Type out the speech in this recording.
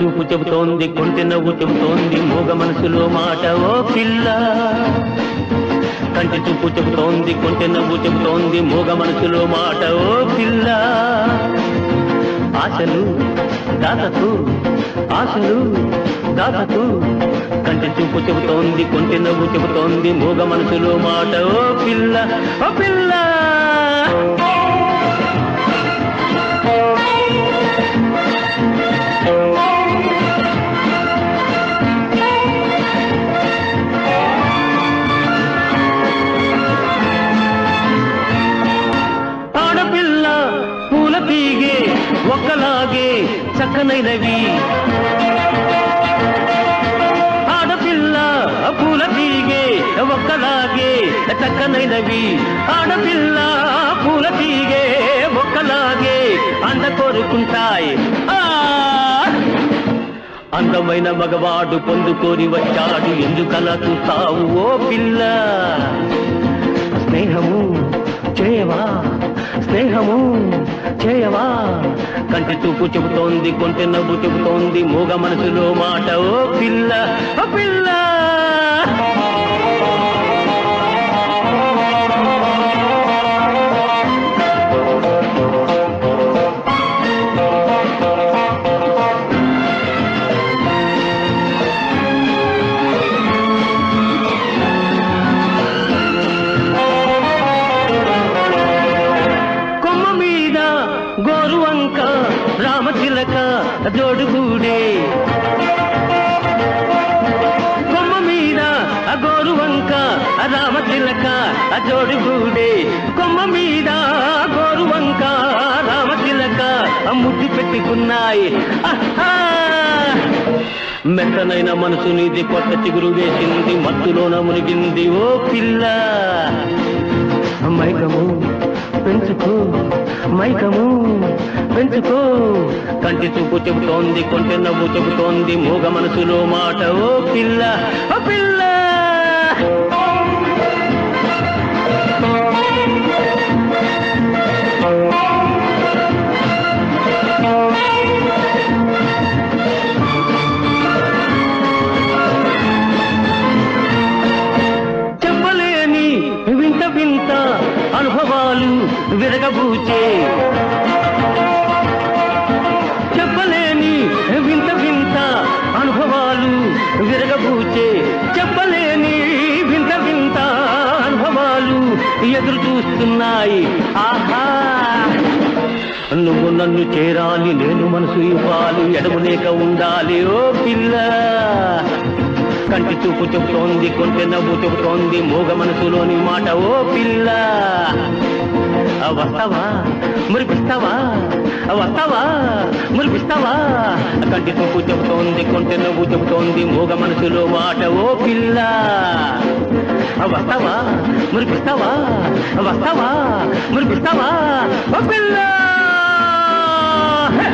చూపు చెబుతోంది కొంటె నవ్వు చెబుతోంది మూగ మనసులో మాట ఓ పిల్ల. కంటి చూపు చెబుతోంది కొంటె నవ్వు చెబుతోంది మూగ మనసులో మాట ఓ పిల్ల. ఆశలు దాతకు ఆశలు దాతకు కంటి చూపు చెబుతోంది కొంటె నవ్వు చెబుతోంది మూగ మనసులో మాట ఓ పిల్ల ఓ పిల్ల. చక్కనైనవి. ఆడపిల్ల పూల తీగే ఒక్కలాగే చక్కనైనవి. ఆడపిల్ల పూల తీగే ఒక్కలాగే అంద కోరుకుంటాయి. ఆ! అందమైన మగవాడు పొందుకొని వచ్చాడు. ఎందుకలా చూస్తావు ఓ పిల్ల? స్నేహము చేయవా? స్నేహము చేయవా? కంటి చూపు చెబుతోంది కొంటె నవ్వు చెబుతోంది మూగ మనసులో మాట. ఓ పిల్ల ఓ పిల్ల. గోరువంక రామచిలక జోడుగూడే కొమ్మ మీద ఆ గోరువంక రామచిలక జోడుగూడే కొమ్మ మీద గోరువంక రామచిలక ముద్దు పెట్టుకున్నాయి. ఆహా! మెత్తనైన మనసు నీది కొత్త చిగురు వేసింది మత్తులోన మునిగింది ఓ పిల్ల. మైకము పెంచుకో. మైకము పెంచుకో. కంటి చూపు చెబుతోంది కొంటె నవ్వు చెబుతోంది మూగ మనసులో మాట ఓ పిల్ల ఓ పిల్ల. విరగబూచే. చెప్పలేని వింత వింత అనుభవాలు విరగబూచే. చెప్పలేని వింత వింత అనుభవాలు ఎదురు చూస్తున్నాయి. ఆహా! నువ్వు నన్ను చేరాలి నేను మనసు ఇవ్వాలి ఎడమలేక ఉండాలి ఓ పిల్ల. కంటి చూపు చెబుతోంది కొంటె నవ్వు చెబుతోంది మూగ మనసులోని మాట ఓ పిల్ల. వస్తావా? మురిపిస్తావా? వస్తావా? మురిపిస్తావా? కంటి చూపు చెబుతోంది కొంటె నువ్వు చెబుతోంది మూగ మనసులో మాట ఓ పిల్ల. వస్తావా? మురిపిస్తావా? వస్తావా? మురిపిస్తావా? ఓ పిల్ల! హే!